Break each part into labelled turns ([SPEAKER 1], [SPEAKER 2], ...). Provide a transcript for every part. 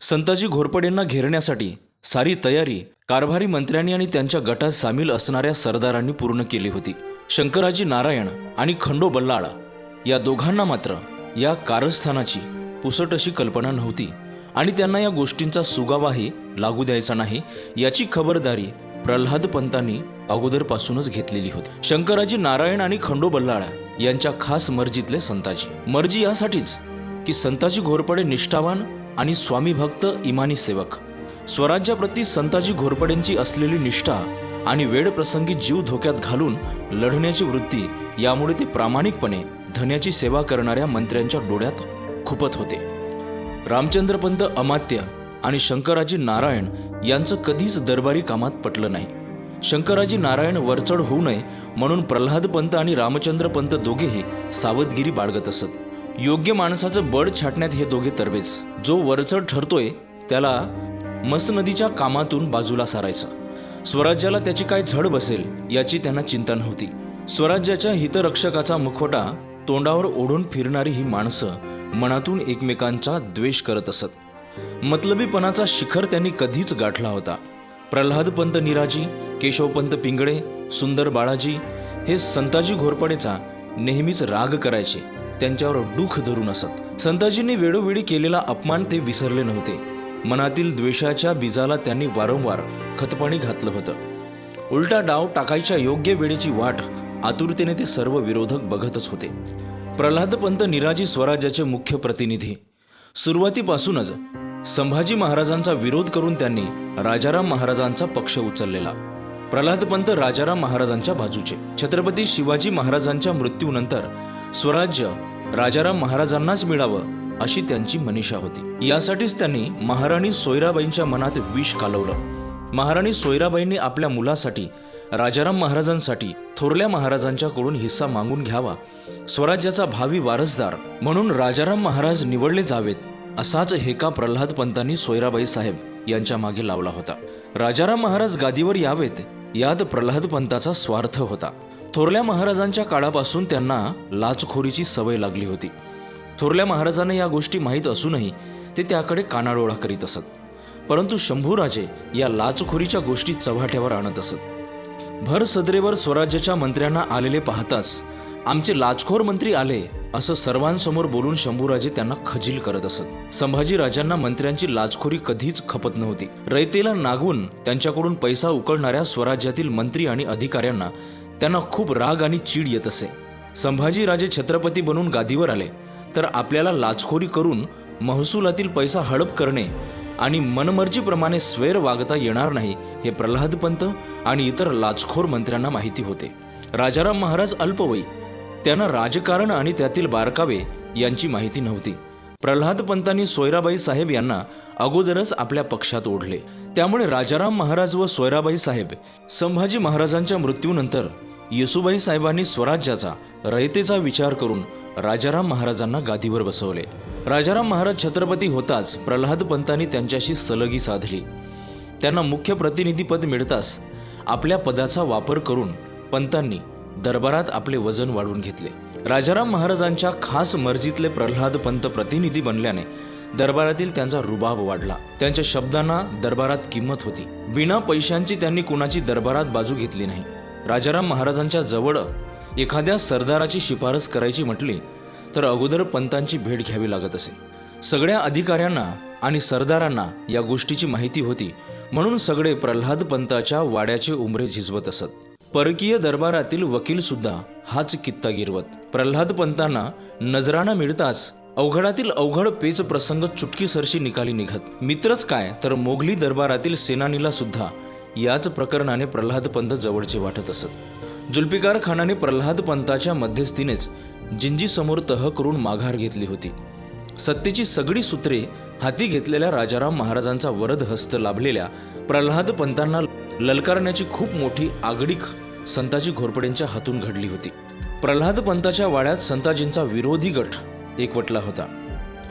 [SPEAKER 1] संताजी घोरपडेंना घेरण्यासाठी सारी तयारी कारभारी मंत्र्यांनी आणि त्यांच्या गटात सामील असणाऱ्या सरदारांनी पूर्ण केली होती. शंकराजी नारायण आणि खंडो बल्लाळ या दोघांना मात्र या कारस्थानाची पुसट अशी कल्पना नव्हती आणि त्यांना या गोष्टींचा सुगावाही लागू द्यायचा नाही याची खबरदारी प्रल्हाद पंतांनी अगोदरपासूनच घेतलेली होती. शंकराजी नारायण आणि खंडो बल्लाळ यांच्या खास मर्जीतले संताजी. मर्जी यासाठीच की संताजी घोरपडे निष्ठावान आणि स्वामी भक्त इमानी सेवक. स्वराज्याप्रती संताजी घोरपडेंची असलेली निष्ठा आणि वेळप्रसंगी जीव धोक्यात घालून लढण्याची वृत्ती यामुळे ते प्रामाणिकपणे धन्याची सेवा करणाऱ्या मंत्र्यांच्या डोळ्यात खुपत होते. रामचंद्रपंत अमात्य आणि शंकराजी नारायण यांचं कधीच दरबारी कामात पटलं नाही. शंकराजी नारायण वरचढ होऊ नये म्हणून प्रल्हाद पंत आणि रामचंद्र पंत दोघेही सावधगिरी बाळगत असत. योग्य माणसाचं बळ छाटण्यात हे दोघे तरबेज. जो वरचढ ठरतोय त्याला मस नदीच्या कामातून बाजूला सारायचं. स्वराज्याला त्याची काय झड बसेल याची त्यांना चिंता नव्हती. स्वराज्याच्या हितरक्षकाचा मुखवटा तोंडावर ओढून फिरणारी ही माणसं मनातून एकमेकांचा द्वेष करत असत. मतलबीपणाचा शिखर त्यांनी कधीच गाठला होता. प्रल्हादपंत निराजी केशवपंत पिंगळे सुंदर बाळाजी हे संताजी घोरपडेचा नेहमीच राग करायचे. त्यांच्यावर डूख धरून असत संताजींनी वेळोवेळी केलेला अपमान ते विसरले नव्हते. मनातील द्वेषाच्या बीजाला त्यांनी वारंवार खतपाणी घातलं होतं. उलटा डाव टाकायच्या योग्य वेळेची वाट आतुरतेने ते सर्व विरोधक बघतच होते. प्रल्हादपंत निराजी स्वराज्याचे मुख्य प्रतिनिधी. सुरुवातीपासूनच संभाजी महाराजांचा विरोध करून त्यांनी राजाराम महाराजांचा पक्ष उचललेला. प्रल्हादपंत राजाराम महाराजांच्या बाजूचे. छत्रपती शिवाजी महाराजांच्या मृत्यूनंतर स्वराज्य राजाराम महाराजांनाच मिळावं अशी त्यांची मनीषा होती. यासाठीच त्यांनी महाराणी सोयराबाईंच्या मनात विष कालवलं. महाराणी सोयराबाईंनी आपल्या मुलासाठी राजाराम महाराजांसाठी थोरल्या महाराजांच्याकडून हिस्सा मागून घ्यावा. स्वराज्याचा भावी वारसदार म्हणून राजाराम महाराज निवडले जावेत असाच हेका प्रल्हाद पंतांनी सोयराबाई साहेब यांच्या मागे लावला होता. राजाराम महाराज गादीवर यावेत यात प्रल्हाद पंताचा स्वार्थ होता. थोरल्या महाराजांच्या काळापासून त्यांना लाचखोरीची सवय लागली होती. थोरल्या महाराजांना या गोष्टी माहीत असूनही ते त्याकडे कानाडोळा करीत असत. परंतु शंभूराजे या लाचखोरीच्या गोष्टी चव्हाट्यावर आणत असत. भर सदरेवर स्वराज्याच्या मंत्र्यांना आलेले पाहताच आमचे लाचखोर मंत्री आले असं सर्वांसमोर बोलून शंभूराजे त्यांना खजील करत असत. संभाजी राजांना मंत्र्यांची लाचखोरी कधीच खपत नव्हती. रयतेला नागवून त्यांच्याकडून पैसा उकळणाऱ्या स्वराज्यातील मंत्री आणि अधिकाऱ्यांना त्यांना खूप राग आणि चीड येत असे. संभाजीराजे छत्रपती बनून गादीवर आले. तर आपल्याला लाचखोरी करून महसुलातील पैसा हडप करणे आणि मनमर्जीप्रमाणे स्वेर वागता येणार नाही हे प्रल्हादपंत आणि इतर लाचखोर मंत्र्यांना माहिती होते. राजाराम महाराज अल्पवयी. त्यांना राजकारण आणि त्यातील बारकावे यांची माहिती नव्हती. प्रल्हादपंतांनी सोयराबाई साहेब यांना अगोदरच आपल्या पक्षात ओढले. त्यामुळे राजाराम महाराज व सोयराबाई साहेब संभाजी महाराजांच्या मृत्यूनंतर येसुबाई साहेबांनी स्वराज्याचा रयतेचा विचार करून राजाराम महाराजांना गादीवर बसवले. राजाराम महाराज छत्रपती होताच प्रल्हाद पंतांनी त्यांच्याशी सलगी साधली. त्यांना मुख्य प्रतिनिधीपद मिळताच आपल्या पदाचा वापर करून पंतांनी दरबारात आपले वजन वाढवून घेतले. राजाराम महाराजांच्या खास मर्जीतले प्रल्हाद पंत प्रतिनिधी बनल्याने दरबारातील त्यांचा रुबाब वाढला. त्यांच्या शब्दांना दरबारात किंमत होती. बिना पैशांची त्यांनी कुणाची दरबारात बाजू घेतली नाही. राजाराम महाराजांच्या जवळ एखाद्या सरदाराची शिफारस करायची म्हटली तर अगोदर पंतांची भेट घ्यावी लागत असे. सगळ्या अधिकाऱ्यांना आणि सरदारांना या गोष्टीची माहिती होती म्हणून सगळे प्रल्हाद पंताच्या वाड्याचे उमरे झिजवत असत. परकीय दरबारातील वकील सुद्धा हाच कित्ता गिरवत. प्रल्हाद पंतांना नजराणा मिळताच अवघडातील अवघड पेच प्रसंग चुटकीसरशी निकाली निघत. मित्रच काय तर मोगली दरबारातील सेनानीला सुद्धा याच प्रकरणाने प्रल्हाद पंत जवळचे वाटत असत. जुल्फिकार खानाने प्रल्हाद पंताच्या मध्यस्थीनेच जिंजीसमोर तह करून माघार घेतली होती. सत्तेची सगळी सूत्रे हाती घेतलेल्या राजाराम महाराजांचा वरद हस्त लाभलेल्या प्रल्हाद पंतांना ललकारण्याची खूप मोठी आगडीक संताजी घोरपडेंच्या हातून घडली होती. प्रल्हाद पंताच्या वाड्यात संताजींचा विरोधी गट एकवटला होता.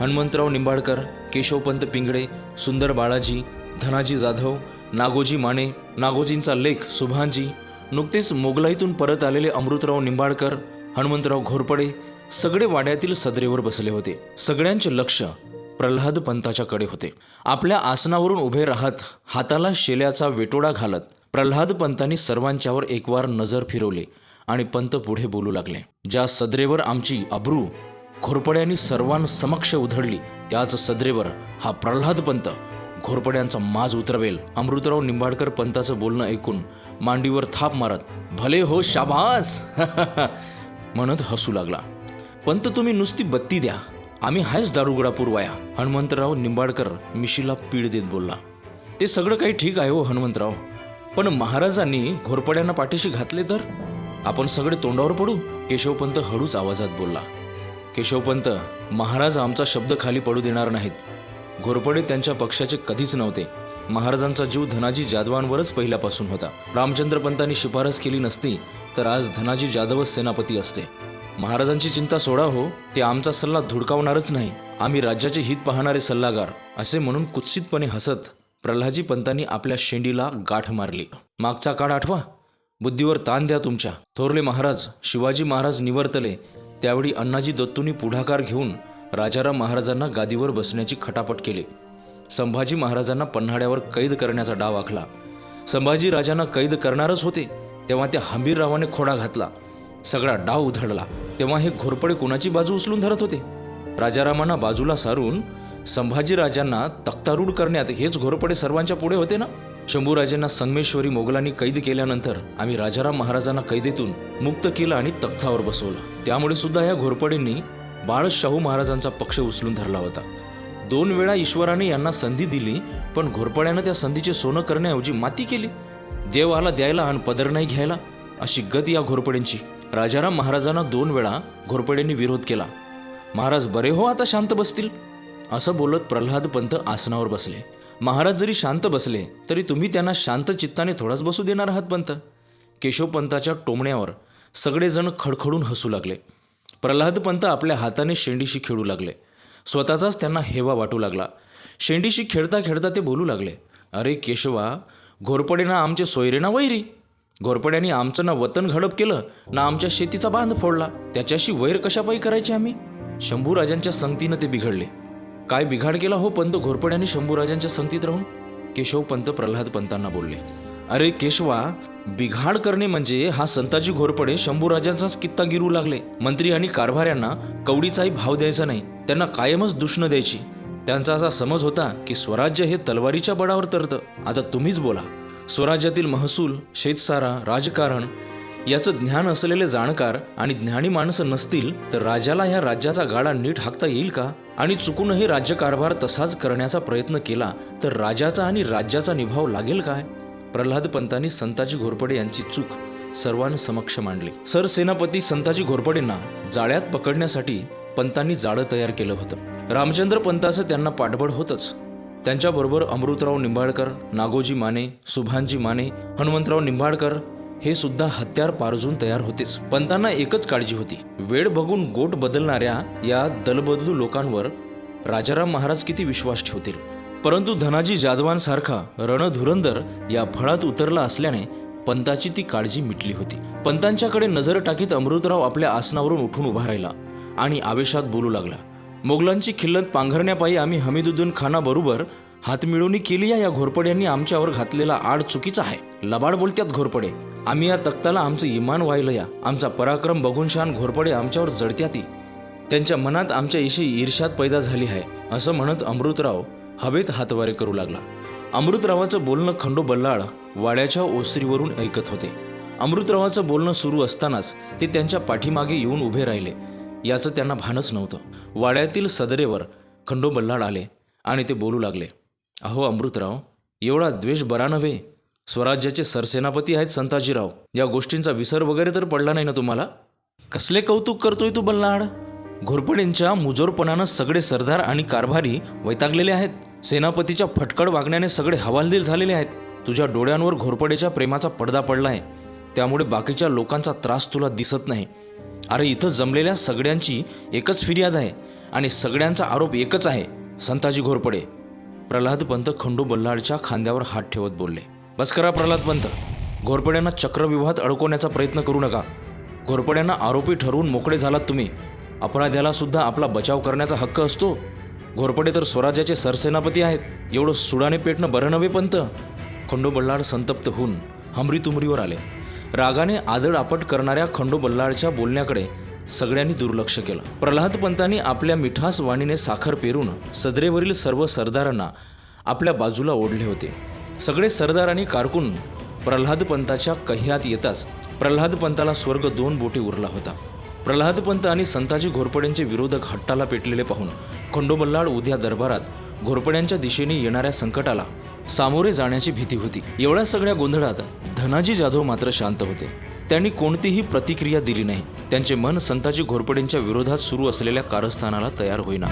[SPEAKER 1] हनुमंतराव निंबाळकर केशवपंत पिंगळे सुंदर बाळाजी धनाजी जाधव नागोजी माने नागोजींचा लेख सुभानजी. नुकतेच मोगलाईतून परत आलेले अमृतराव निंबाळकर हनुमंतराव घोरपडे सगळे वाड्यातील सदरेवर बसले होते. सगळ्यांचे लक्ष प्रल्हाद पंताच्याकडे होते. आपल्या आसनावरून उभे राहत हाताला शेल्याचा वेटोडा घालत प्रल्हाद पंतांनी सर्वांच्यावर एकवार नजर फिरवली आणि पंत पुढे बोलू लागले. ज्या सदरेवर आमची अब्रू घोरपड्यांनी सर्वांसमक्ष उधळली त्याच सदरेवर हा प्रल्हाद पंत घोरपड्यांचा माज उतरवेल. अमृतराव निंबाडकर पंताचं बोलणं ऐकून मांडीवर थाप मारत भले हो शाबास. म्हणत हसू लागला. पंत तुम्ही नुसती बत्ती द्या. आम्ही हायच दारुगडा पुरवाया. हनुमंतराव निंबाडकर मिशीला पीड देत बोलला. ते सगळं काही ठीक आहे हो हनुमंतराव. पण महाराजांनी घोरपड्यांना पाठीशी घातले तर? आपण सगळे तोंडावर पडू? केशवपंत हळूच आवाजात बोलला. केशवपंत महाराज आमचा शब्द खाली पडू देणार नाहीत. घोरपडे त्यांच्या पक्षाचे कधीच नव्हते. महाराजांचा जीव धनाजी जाधवांवरच पहिल्यापासून होता. रामचंद्र पंतांनी शिफारस केली नसती तर आज धनाजी जाधवच सेनापती असते. महाराजांची चिंता सोडा हो ते आमचा सल्ला धुडकावणारच नाही. आम्ही राज्याचे हित पाहणारे सल्लागार असे म्हणून कुत्सितपणे हसत प्रल्हाजी पंतांनी आपल्या शेंडीला गाठ मारली. मागचा काळ आठवा. बुद्धीवर ताण द्या तुमच्या. थोरले महाराज शिवाजी महाराज निवर्तले त्यावेळी अण्णाजी दत्तूंनी पुढाकार घेऊन राजाराम महाराजांना गादीवर बसण्याची खटापट केली. संभाजी महाराजांना पन्हाड्यावर कैद करण्याचा डाव आखला. संभाजी राजांना कैद करणारच होते तेव्हा त्या हंबीररावाने खोडा घातला. सगळा डाव उधळला. तेव्हा हे घोरपडे कोणाची बाजू उचलून धरत होते? राजारामांना बाजूला सारून संभाजी राजांना तख्तारूढ करण्यात हेच घोरपडे सर्वांच्या पुढे होते ना? शंभूराजांना संगमेश्वरी मोगलांनी कैद केल्यानंतर आम्ही राजाराम महाराजांना कैदेतून मुक्त केलं आणि तख्तावर बसवलं. त्यामुळे सुद्धा या घोरपडेंनी बाळ शाहू महाराजांचा पक्ष उचलून धरला होता. दोन वेळा ईश्वराने यांना संधी दिली पण घोरपड्यानं त्या संधीचे सोनं करण्याऐवजी माती केली. देव आला द्यायला आणि पदर नाही घ्यायला अशी गत या घोरपड्यांची. राजाराम महाराजांना दोन वेळा घोरपड्यांनी विरोध केला. महाराज बरे हो आता शांत बसतील? असं बोलत प्रल्हाद पंत आसनावर बसले. महाराज जरी शांत बसले तरी तुम्ही त्यांना शांत चित्ताने थोडाच बसू देणार आहात पंत. केशवपंताच्या टोमण्यावर सगळेजण खडखडून हसू लागले. प्रल्हाद पंत आपल्या हाताने शेंडीशी खेळू लागले. स्वतःचाच त्यांना हेवा वाटू लागला. शेंडीशी खेळता खेळता ते बोलू लागले. अरे केशवा घोरपडेना आमचे सोयरे ना वैरी. घोरपड्यांनी आमचं ना वतन घडप केलं ना आमच्या शेतीचा बांध फोडला. त्याच्याशी वैर कशापायी करायचे आम्ही? शंभूराजांच्या संगतीनं ते बिघडले. काय बिघाड केला हो पंत घोरपड्यांनी शंभूराजांच्या संगतीत राहून? केशव पंत प्रल्हाद पंतांना बोलले. अरे केशवा बिघाड करणे म्हणजे हा संताजी घोरपडे शंभूराजांचाच कित्ता गिरू लागले. मंत्री आणि कारभाऱ्यांना कवडीचाही भाव द्यायचा नाही. त्यांना कायमच दुष्ण द्यायची. त्यांचा असा समज होता की स्वराज्य हे तलवारीच्या बळावर तरतं. आता तुम्हीच बोला. स्वराज्यातील महसूल शेतसारा राजकारण याचं ज्ञान असलेले जाणकार आणि ज्ञानी माणसं नसतील तर राजाला ह्या राज्याचा गाडा नीट हाकता येईल का? आणि चुकूनही राज्यकारभार तसाच करण्याचा प्रयत्न केला तर राजाचा आणि राज्याचा निभाव लागेल काय? प्रल्हाद पंतांनी संताजी घोरपडे यांची चूक सर्वांसमक्ष मांडली. सरसेनापती संताजी घोरपडेंना जाळ्यात पकडण्यासाठी पंतांनी जाळं तयार केलं होतं. रामचंद्र पंताचं त्यांना पाठबळ होतच. त्यांच्याबरोबर अमृतराव निंबाळकर नागोजी माने सुभानजी माने हनुमंतराव निंबाळकर हे सुद्धा हत्यार पारजून तयार होतेच. पंतांना एकच काळजी होती. वेळ बघून गोट बदलणाऱ्या या दलबदलू लोकांवर राजाराम महाराज किती विश्वास ठेवतील? परंतु धनाजी जाधवांसारखा रणधुरंदर या फळात उतरला असल्याने पंताची ती काळजी मिटली होती. पंतांच्याकडे नजर टाकीत अमृतराव आपल्या आसनावरून उठून उभा राहिला आणि आवेशात बोलू लागला मोगलांची खिल्लत पांघरण्यापायी आम्ही हमीदुद्दीन खानाबरोबर हातमिळवणी केली या घोरपड्यांनी आमच्यावर घातलेला आड चुकीचा आहे. लबाड बोलत्यात घोरपडे. आम्ही या तख्ताला आमचं इमान वाहिलं या. आमचा पराक्रम बघून शान घोरपडे आमच्यावर जडत्याती. त्यांच्या मनात आमच्या इशी ईर्ष्यात पैदा झाली आहे असं म्हणत अमृतराव हवेत हातवारे करू लागला. अमृतरावाचं बोलणं खंडो बल्लाळ वाड्याच्या ओसरीवरून ऐकत होते. अमृतरावाचं बोलणं सुरू असतानाच ते त्यांच्या पाठीमागे येऊन उभे राहिले. याचं त्यांना भानच नव्हतं. वाड्यातील सदरेवर खंडो बल्लाळ आले आणि ते बोलू लागले अहो अमृतराव एवढा द्वेष बरा नव्हे. स्वराज्याचे सरसेनापती आहेत संताजीराव. या गोष्टींचा विसर वगैरे तर पडला नाही ना तुम्हाला? कसले कौतुक करतोय तू बल्लाड घोरपडेंच्या मुजोरपणानं सगळे सरदार आणि कारभारी वैतागलेले आहेत. सेनापतीच्या फटकड वागण्याने सगळे हवालदिल झालेले आहेत. तुझ्या डोळ्यांवर घोरपडेच्या प्रेमाचा पडदा पडलाय. त्यामुळे बाकीच्या लोकांचा त्रास तुला दिसत नाही. अरे इथं जमलेल्या सगळ्यांची एकच फिर्याद आहे आणि सगळ्यांचा आरोप एकच आहे संताजी घोरपडे. प्रल्हाद पंत खंडू बल्लाळच्या खांद्यावर हात ठेवत बोलले बस करा प्रल्हाद पंत. घोरपड्यांना चक्रविवाहात अडकवण्याचा प्रयत्न करू नका. घोरपड्यांना आरोपी ठरवून मोकळे झालात तुम्ही. अपराध्याला सुद्धा आपला बचाव करण्याचा हक्क असतो. घोरपडे तर स्वराज्याचे सरसेनापती आहेत. एवढं सुडाने पेटणं बरं नव्हे पंत. खंडो बल्लाळ संतप्त होऊन हमरी तुमरीवर आले. रागाने आदळ आपट करणाऱ्या खंडो बल्लाळच्या बोलण्याकडे सगळ्यांनी दुर्लक्ष केलं. प्रल्हाद पंतांनी आपल्या मिठास वाणीने साखर पेरून सदरेवरील सर्व सरदारांना आपल्या बाजूला ओढले होते. सगळे सरदारांनी कारकून प्रल्हाद पंताच्या कह्यात येताच प्रल्हाद पंताला स्वर्ग दोन बोटी उरला होता. प्रल्हाद पंत आणि संताजी घोरपड्यांचे विरोधक हट्टाला पेटलेले पाहून खंडोबल्लाड उद्या दरबारात घोरपड्यांच्या दिशेने येणाऱ्या संकटाला सामोरे जाण्याची भीती होती. एवढ्या सगळ्या गोंधळात धनाजी जाधव मात्र शांत होते. त्यांनी कोणतीही प्रतिक्रिया दिली नाही. त्यांचे मन संताजी घोरपडेंच्या विरोधात सुरू असलेल्या कारस्थानाला तयार होईना.